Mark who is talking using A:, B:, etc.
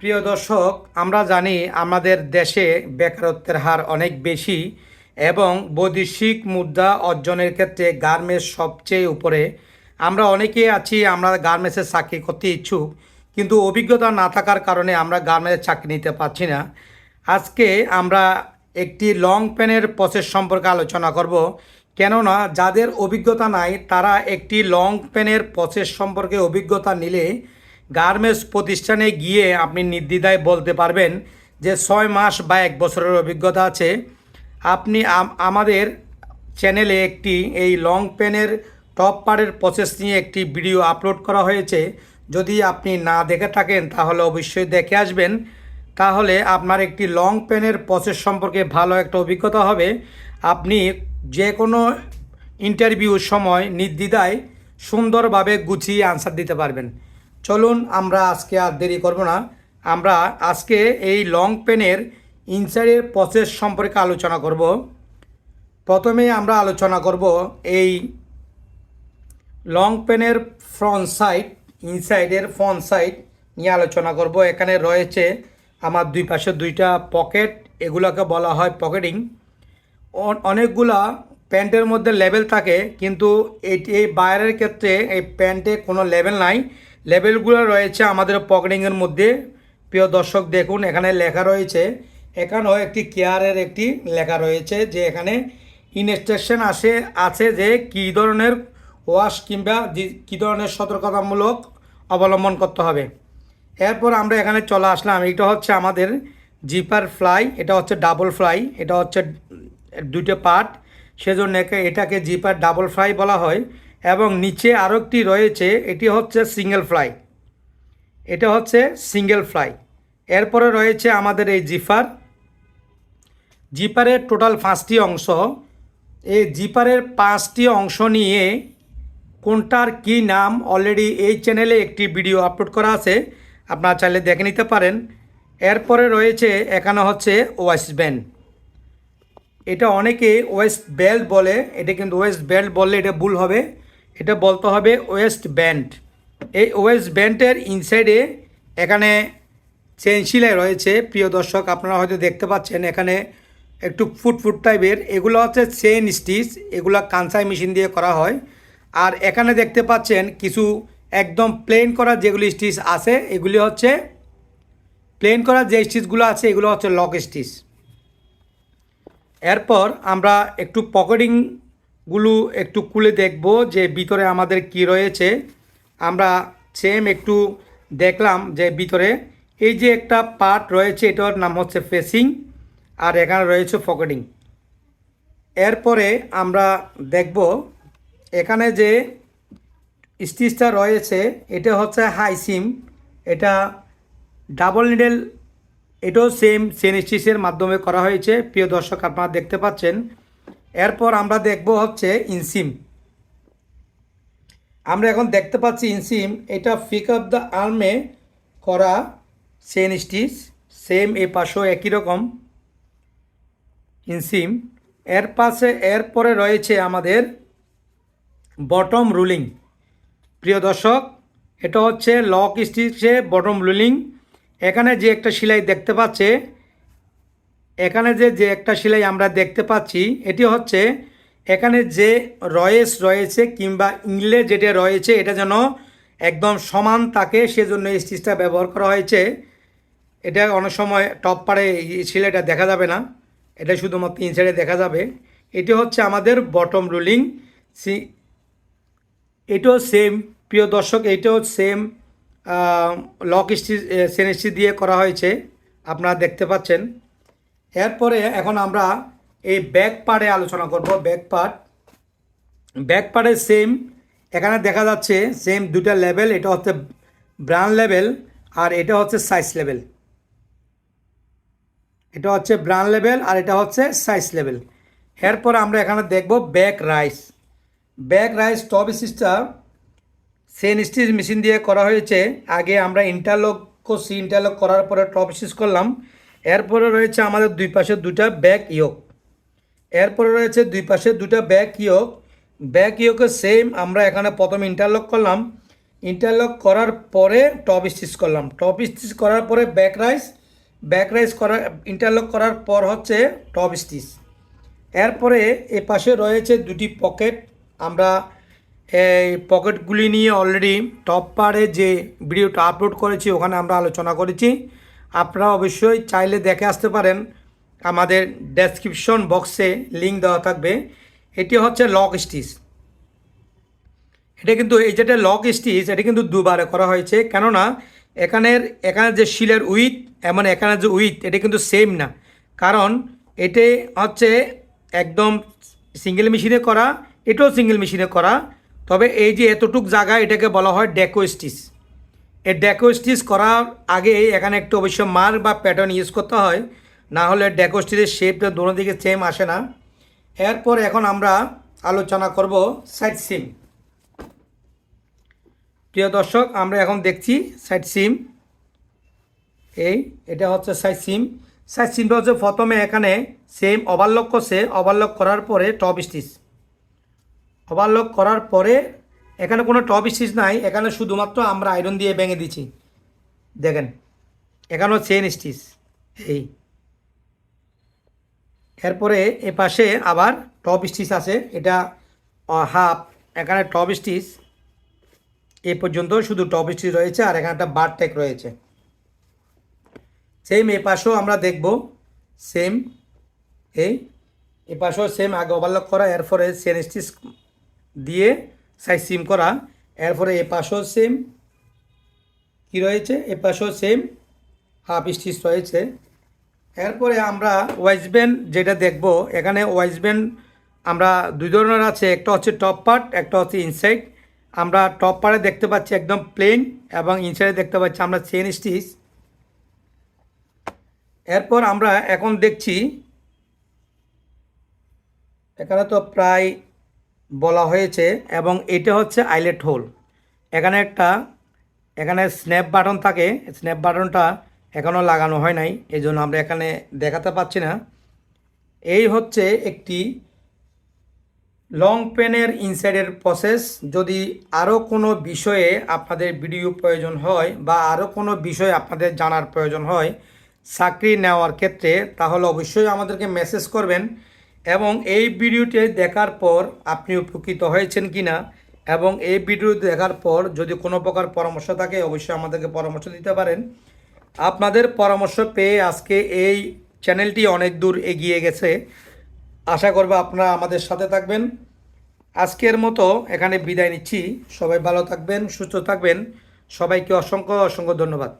A: প্রিয় দর্শক, আমরা জানি আমাদের দেশে বেকারত্বের হার অনেক বেশি এবং বৈদেশিক মুদ্রা অর্জনের ক্ষেত্রে গার্মেন্টস সবচেয়ে উপরে। আমরা অনেকেই আছি, আমরা গার্মেন্টসে চাকরি করতে ইচ্ছুক, কিন্তু অভিজ্ঞতা না থাকার কারণে আমরা গার্মেন্টসে চাকরি নিতে পারছি না। আজকে আমরা একটি লং পেনের প্রসেস সম্পর্কে আলোচনা করব, কেননা যাদের অভিজ্ঞতা নাই, তারা একটি লং পেনের প্রসেস সম্পর্কে অভিজ্ঞতা নিলে গার্মেন্টস প্রতিষ্ঠানে গিয়ে আপনি নির্দ্বিধায় বলতে পারবেন যে ছয় মাস বা এক বছরের অভিজ্ঞতা আছে। আপনি আমাদের চ্যানেলে একটি, এই লং পেনের টপ পারের প্রসেস নিয়ে একটি ভিডিও আপলোড করা হয়েছে। যদি আপনি না দেখে থাকেন, তাহলে অবশ্যই দেখে আসবেন। তাহলে আপনার একটি লং পেনের প্রসেস সম্পর্কে ভালো একটা অভিজ্ঞতা হবে। আপনি যে কোনো ইন্টারভিউর সময় নির্দ্বিধায় সুন্দরভাবে গুছিয়ে আনসার দিতে পারবেন। চলুন আমরা আজকে আর দেরি করব না। আমরা আজকে এই লং পেনের ইনসাইডের প্রসেস সম্পর্কে আলোচনা করব। প্রথমে আমরা আলোচনা করব এই লং পেনের ফ্রন্ট সাইড ইনসাইডের ফ্রন্ট সাইড নিয়ে আলোচনা করব। এখানে রয়েছে আমার দুই পাশে দুইটা পকেট এগুলোকে বলা হয় পকেটিং অনেকগুলা প্যান্টের মধ্যে লেভেল থাকে, কিন্তু এটি এই বাইরের ক্ষেত্রে এই প্যান্টে কোনো লেভেল নাই। লেবেলগুলো রয়েছে আমাদের পকেটিংয়ের মধ্যে। প্রিয় দর্শক, দেখুন, এখানে লেখা রয়েছে, এখানেও একটি কেয়ারের একটি লেখা রয়েছে যে এখানে ইনস্ট্রাকশন আসে, আছে যে কী ধরনের ওয়াশ কিংবা কী ধরনের সতর্কতামূলক অবলম্বন করতে হবে। এরপর আমরা এখানে চলে আসলাম, এটা হচ্ছে আমাদের জিপার ফ্লাই, এটা হচ্ছে ডাবল ফ্লাই, এটা হচ্ছে দুটো পার্ট। সেজন্য এটাকে জিপার ডাবল ফ্লাই বলা হয়। এবং নিচে আরও একটি রয়েছে, এটি হচ্ছে সিঙ্গেল ফ্লাই এটা হচ্ছে সিঙ্গেল ফ্লাই এরপরে রয়েছে আমাদের এই জিপার জিপারের টোটাল পাঁচটি অংশ। এই জিপারের পাঁচটি অংশ নিয়ে কোনটার কি নাম অলরেডি এই চ্যানেলে একটি ভিডিও আপলোড করা আছে, আপনারা চাইলে দেখে নিতে পারেন। এরপরে রয়েছে, এখানে হচ্ছে ওয়েস্ট ব্যান্ড এটা অনেকে ওয়েস্ট বেল্ট বলে, এটা কিন্তু ওয়েস্ট বেল্ট বললে এটা ভুল হবে। এটা বলতে হবে ওয়েস্ট ব্যান্ড। এই ওয়েস্ট ব্যান্ডের ইনসাইডে এখানে চেন সিলাই রয়েছে। প্রিয় দর্শক, আপনারা হয়তো দেখতে পাচ্ছেন এখানে একটু ফুট ফুট টাইপের। এগুলো হচ্ছে চেন স্টিচ এগুলো কাঁসাই মেশিন দিয়ে করা হয়। আর এখানে দেখতে পাচ্ছেন কিছু একদম প্লেন করা যেগুলি স্টিচ আছে, এগুলি হচ্ছে প্লেন করা যে স্টিচগুলো আছে, এগুলো হচ্ছে লক স্টিচ এরপর আমরা একটু পকেটিংগুলো একটু খুলে দেখব যে ভিতরে আমাদের কি রয়েছে। আমরা সেম একটু দেখলাম যে ভিতরে এই যে একটা পার্ট রয়েছে, এটার নাম হচ্ছে ফেসিং আর এখানে রয়েছে পকেটিং এরপরে আমরা দেখব এখানে যে স্টিচটা রয়েছে, এটা হচ্ছে হাই সিম এটা ডাবল নিডেল এটাও সেম সেন স্টিচের মাধ্যমে করা হয়েছে। প্রিয় দর্শক, আপনারা দেখতে পাচ্ছেন এরপর আমরা দেখব হচ্ছে ইনসিম। আমরা এখন দেখতে পাচ্ছি ইনসিম, এটা ফিক আপ দ্য আর্মে করা সেন স্টিচ, সেম এ পাশেও একই রকম ইনসিম। এর পাশে এরপরে রয়েছে আমাদের বটম রুলিং। প্রিয় দর্শক, এটা হচ্ছে লক স্টিচে বটম রুলিং। এখানে যে একটা সেলাই দেখতে পাচ্ছে এখানে যে যে একটা সেলাই আমরা দেখতে পাচ্ছি, এটি হচ্ছে এখানে যে রয়েস রয়েছে কিংবা ইংলে যেটা রয়েছে, এটা যেন একদম সমান থাকে সেজন্য এই স্টিচটা ব্যবহার করা হয়েছে। এটা অনেক সময় টপ পাড়ে সেলাইটা দেখা যাবে না, এটা শুধুমাত্র ইনসাইডে দেখা যাবে। এটি হচ্ছে আমাদের বটম রুলিং, সি, এটাও সেম, প্রিয় দর্শক, এটাও সেম লক স্টিচ সেন দিয়ে করা হয়েছে, আপনারা দেখতে পাচ্ছেন। এরপরে এখন আমরা এই ব্যাক পার্টে আলোচনা করব ব্যাক পার্ট ব্যাক পার্টে সেম এখানে দেখা যাচ্ছে সেম দুটা লেভেল এটা হচ্ছে ব্রান লেভেল আর এটা হচ্ছে সাইজ লেভেল এটা হচ্ছে ব্রান লেভেল আর এটা হচ্ছে সাইজ লেভেল এরপর আমরা এখানে দেখব back rise back rise top স্টিচটা Sen stitch machine দিয়ে করা হয়েছে। আগে আমরা ইন্টারলক করছি ইন্টারলক করার পরে টপ স্টিচ করলাম। এরপরে রয়েছে আমাদের দুই পাশে দুটা ব্যাক ইয়োক এরপরে রয়েছে দুই পাশে দুটা ব্যাক ইয়োক ব্যাক ইয়োকের সেম আমরা এখানে প্রথম ইন্টারলক করলাম। ইন্টারলক করার পরে টপ স্টিচ করলাম। টপ স্টিচ করার পরে ব্যাক রাইস ব্যাক রাইস করার ইন্টারলক করার পর হচ্ছে টপ স্টিচ এরপরে এ পাশে রয়েছে দুটি পকেট আমরা এই পকেটগুলি নিয়ে অলরেডি টপ পারে যে ভিডিওটা আপলোড করেছি, ওখানে আমরা আলোচনা করেছি। আপনারা অবশ্যই চাইলে দেখে আসতে পারেন। আমাদের ডেসক্রিপশন বক্সে লিঙ্ক দেওয়া থাকবে। এটি হচ্ছে লক স্টিচ এটা কিন্তু এই যেটা লক স্টিচ এটা কিন্তু দুবারে করা হয়েছে। কেননা, এখানের এখানে যে শিলের উইথ এমন এখানে যে উইথ এটা কিন্তু সেম না। কারণ, এটি হচ্ছে একদম সিঙ্গেল মেশিনে করা, এটাও সিঙ্গেল মেশিনে করা। তবে এই যে এতটুক জায়গা এটাকে বলা হয় ডেকো স্টিচ এই ডেকো স্টিচ করার আগে এখানে একটু অবশ্য মার্ক বা প্যাটার্ন ইউজ করতে হয়, না হলে ডেকো স্টিচের শেপটা দোনো দিকে সেম আসে না। এরপর এখন আমরা আলোচনা করব সাইড সিম প্রিয় দর্শক, আমরা এখন দেখছি সাইড সিম এই, এটা হচ্ছে সাইড সিম সাইড সিমটা হচ্ছে প্রথমে এখানে সেম ওভারলক করছে। ওভারলক করার পরে টপ স্টিচ ওভারলক করার পরে এখানে কোনো টপ স্টিচ নাই, এখানে শুধুমাত্র আমরা আয়রন দিয়ে ভেঙে দিচ্ছি। দেখেন, এখানেও চেন স্টিচ এই। এরপরে এ পাশে আবার টপ স্টিচ আছে, এটা হাফ এখানে টপ স্টিচ, এ পর্যন্ত শুধু টপ স্টিচ রয়েছে আর এখানে একটা বার টেক রয়েছে। সেম এ পাশেও আমরা দেখব সেম এই। এ পাশেও সেম আগে ওভারলক করা, এরপরে সেন স্টিচ দিয়ে সাইজ সিম করা। এরপরে এ পাশেও সেম। কি রয়েছে? এ পাশেও সেম। হাফ স্টিচ রয়েছে। এরপরে আমরা ওয়াইসব্যান্ড যেটা দেখব, এখানে ওয়াইসব্যান্ড আমরা দুই ধরনের আছে। একটা হচ্ছে টপ পার্ট, একটা হচ্ছে ইনসাইড। আমরা টপ পার্টে দেখতে পাচ্ছি একদম প্লেন এবং ইনসাইডে দেখতে পাচ্ছি আমরা চেন স্টিচ। এরপর আমরা এখন দেখছি, এখানে তো প্রায় বলা হয়েছে এবং এটা হচ্ছে আইলেট হোল। এখানে একটা, এখানে স্ন্যাপ বাটন থাকে। স্ন্যাপ বাটনটা এখনও লাগানো হয় নাই এই জন্য আমরা এখানে দেখাতে পাচ্ছি না। এই হচ্ছে একটি লং পেনের ইনসাইডের প্রসেস যদি আরও কোনো বিষয়ে আপনাদের ভিডিও প্রয়োজন হয় বা আরও কোনো বিষয় আপনাদের জানার প্রয়োজন হয়, চাকরি নেওয়ার ক্ষেত্রে, তাহলে অবশ্যই আমাদেরকে মেসেজ করবেন। এবং এই ভিডিওটি দেখার পর আপনি উপকৃত হয়েছেন কি না এবং এই ভিডিও দেখার পর যদি কোনো প্রকার পরামর্শ থাকে, অবশ্যই আমাদেরকে পরামর্শ দিতে পারেন। আপনাদের পরামর্শ পেয়ে আজকে এই চ্যানেলটি অনেক দূর এগিয়ে গেছে। আশা করব আপনারা আমাদের সাথে থাকবেন। আজকের মতো এখানে বিদায় নিচ্ছি। সবাই ভালো থাকবেন, সুস্থ থাকবেন। সবাইকে অসংখ্য অসংখ্য ধন্যবাদ।